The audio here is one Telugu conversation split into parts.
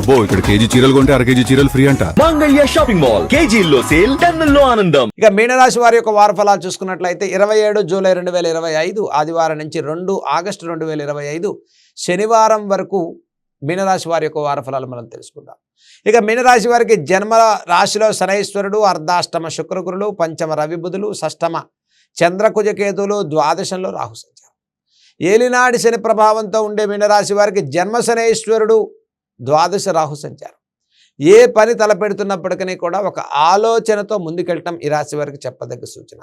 అబ్బో ఇక్కడ కేజీ చీరలు కొంటే అర కేజీ చీరలు ఫ్రీ అంట. Mangalya shopping mall. కేజీల్లో సేల్ టన్నుల్లో ఆనందం. ఇక మీనరాశి వారి యొక్క వార ఫలాలు చూసుకున్నట్లయితే ఇరవై ఏడు జూలై రెండు వేల ఇరవై ఐదు ఆదివారం నుంచి రెండు ఆగస్టు రెండు వేల ఇరవై ఐదు శనివారం వరకు మీనరాశి వారి యొక్క వార ఫలాలు మనం తెలుసుకుందాం. ఇక మీనరాశి వారికి జన్మ రాశిలో శనైశ్వరుడు అర్ధాష్టమ శుక్రగురులు పంచమ రవి బుధులు షష్టమ చంద్రకుజకేతువులు ద్వాదశంలో రాహు సంచారం. ఏలినాడి శని ప్రభావంతో ఉండే మీనరాశి వారికి జన్మ శనైశ్వరుడు ద్వాదశ రాహు సంచారం. ఏ పని తలపెడుతున్నప్పటికీ కూడా ఒక ఆలోచనతో ముందుకెళ్ళటం ఈ రాశి వారికి చెప్పదగ్గ సూచన.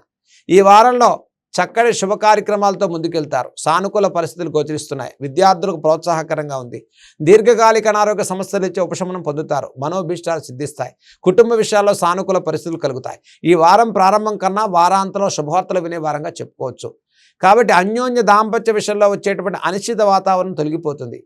ఈ వారంలో చక్కటి శుభ కార్యక్రమాలతో ముందుకెళ్తారు. సానుకూల పరిస్థితులు గోచరిస్తున్నాయి. విద్యార్థులకు ప్రోత్సాహకరంగా ఉంది. దీర్ఘకాలిక అనారోగ్య సమస్యలు ఇచ్చే ఉపశమనం పొందుతారు. మనోభీష్టాలు సిద్ధిస్తాయి. కుటుంబ విషయాల్లో సానుకూల పరిస్థితులు కలుగుతాయి. ఈ వారం ప్రారంభం కన్నా వారాంతంలో శుభవార్తలు వినే వారంగా చెప్పుకోవచ్చు. కాబట్టి అన్యోన్య దాంపత్య విషయంలో వచ్చేటువంటి అనిశ్చిత వాతావరణం తొలగిపోతుంది.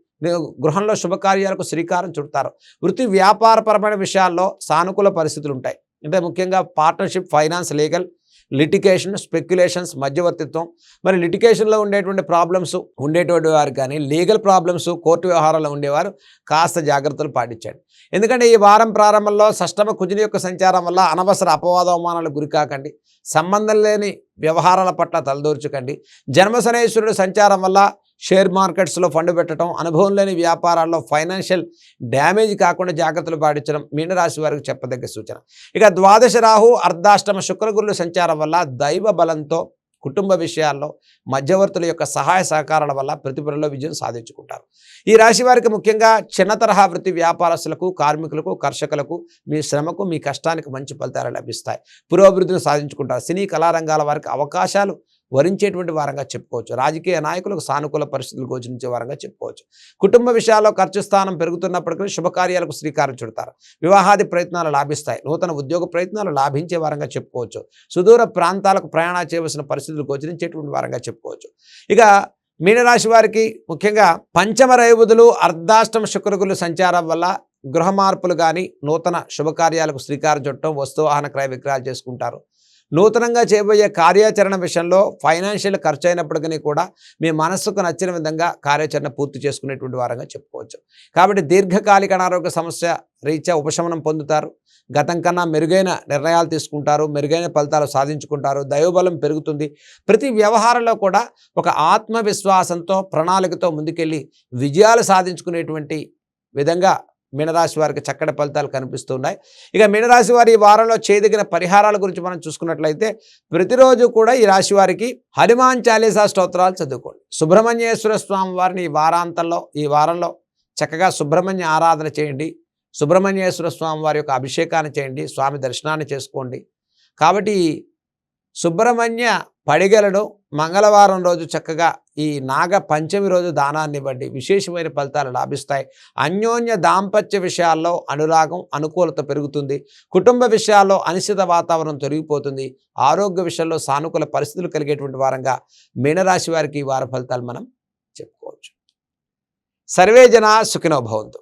గృహంలో శుభకార్యాలకు శ్రీకారం చుడతారు. వృత్తి వ్యాపారపరమైన విషయాల్లో సానుకూల పరిస్థితులు ఉంటాయి. అంటే ముఖ్యంగా partnership finance legal litigation speculations మధ్యవర్తిత్వం. మరి లిటికేషన్లో ఉండేటువంటి ప్రాబ్లమ్స్ ఉండేటువంటి వారు కానీ లీగల్ ప్రాబ్లమ్స్ కోర్టు వ్యవహారాల్లో ఉండేవారు కాస్త జాగ్రత్తలు పాటించండి. ఎందుకంటే ఈ వారం ప్రారంభంలో సష్టమ కుజుని యొక్క సంచారం వల్ల అనవసర అపవాద అవమానాలకు గురికాకండి సంబంధం లేని వ్యవహారాల పట్ల తలదూర్చకండి. జన్మశనేశ్వరుడు సంచారం వల్ల షేర్ మార్కెట్స్లో ఫండ్ పెట్టడం అనుభవం లేని వ్యాపారాల్లో ఫైనాన్షియల్ డ్యామేజ్ కాకుండా జాగ్రత్తలు పాటించడం మీనరాశి వారికి చెప్పదగ్గ సూచన. ఇక ద్వాదశ రాహు అర్ధాష్టమ శుక్రగురుల సంచారం వల్ల దైవ బలంతో కుటుంబ విషయాల్లో మధ్యవర్తుల యొక్క సహాయ సహకారాల వల్ల ప్రతిభలో విజయం సాధించుకుంటారు. ఈ రాశి వారికి ముఖ్యంగా చిన్న తరహా వృత్తి వ్యాపారస్తులకు కార్మికులకు కర్షకులకు మీ శ్రమకు మీ కష్టానికి మంచి ఫలితాలు లభిస్తాయి. పురోభివృద్ధిని సాధించుకుంటారు. సినీ కళారంగాల వారికి అవకాశాలు వరించేటువంటి వారంగా చెప్పుకోవచ్చు. రాజకీయ నాయకులకు సానుకూల పరిస్థితులు గోచరించే వారంగా చెప్పుకోవచ్చు. కుటుంబ విషయాల్లో ఖర్చు స్థానం పెరుగుతున్నప్పటికీ శుభకార్యాలకు శ్రీకారం చుడతారు. వివాహాది ప్రయత్నాలు లాభిస్తాయి. నూతన ఉద్యోగ ప్రయత్నాలు లాభించే వారంగా చెప్పుకోవచ్చు. సుదూర ప్రాంతాలకు ప్రయాణ చేయవలసిన పరిస్థితులు గోచరించేటువంటి వారంగా చెప్పుకోవచ్చు. ఇక మీనరాశి వారికి ముఖ్యంగా పంచమ రైబుదులు అర్ధాష్టమ శుక్రకులు సంచారం వల్ల గృహ మార్పులు కానీ నూతన శుభకార్యాలకు శ్రీకారం చుట్టడం వస్తువాహన క్రయ విక్రయాలు చేసుకుంటారు. నూతనంగా చేయబోయే కార్యాచరణ విషయంలో ఫైనాన్షియల్ ఖర్చు అయినప్పటికీ కూడా మీ మనస్సుకు నచ్చిన విధంగా కార్యాచరణ పూర్తి చేసుకునేటువంటి వారంగా చెప్పుకోవచ్చు. కాబట్టి దీర్ఘకాలిక అనారోగ్య సమస్య రీత్యా ఉపశమనం పొందుతారు. గతం కన్నా మెరుగైన నిర్ణయాలు తీసుకుంటారు. మెరుగైన ఫలితాలు సాధించుకుంటారు. దైవబలం పెరుగుతుంది. ప్రతి వ్యవహారంలో కూడా ఒక ఆత్మవిశ్వాసంతో ప్రణాళికతో ముందుకెళ్ళి విజయాలు సాధించుకునేటువంటి విధంగా మీనరాశి వారికి చక్కటి ఫలితాలు కనిపిస్తున్నాయి. ఇక మీనరాశి వారి ఈ వారంలో చేయదగిన పరిహారాల గురించి మనం చూసుకున్నట్లయితే ప్రతిరోజు కూడా ఈ రాశి వారికి హనుమాన్ చాలీసా స్తోత్రాలు చదువుకోండి. సుబ్రహ్మణ్యేశ్వర స్వామి వారిని ఈ వారాంతంలో ఈ వారంలో చక్కగా సుబ్రహ్మణ్య ఆరాధన చేయండి. సుబ్రహ్మణ్యేశ్వర స్వామి వారి యొక్క అభిషేకాన్ని చేయండి. స్వామి దర్శనాన్ని చేసుకోండి. కాబట్టి సుబ్రహ్మణ్య పడిగలను మంగళవారం రోజు చక్కగా ఈ నాగ పంచమి రోజు దానాన్ని బట్టి విశేషమైన ఫలితాలు లాభిస్తాయి. అన్యోన్య దాంపత్య విషయాల్లో అనురాగం అనుకూలత పెరుగుతుంది. కుటుంబ విషయాల్లో అనిశ్చిత వాతావరణం తొలగిపోతుంది. ఆరోగ్య విషయంలో సానుకూల పరిస్థితులు కలిగేటువంటి వారంగా మీనరాశి వారికి ఈ వార ఫలితాలు మనం చెప్పుకోవచ్చు. సర్వే జన సుఖినో భవంతు.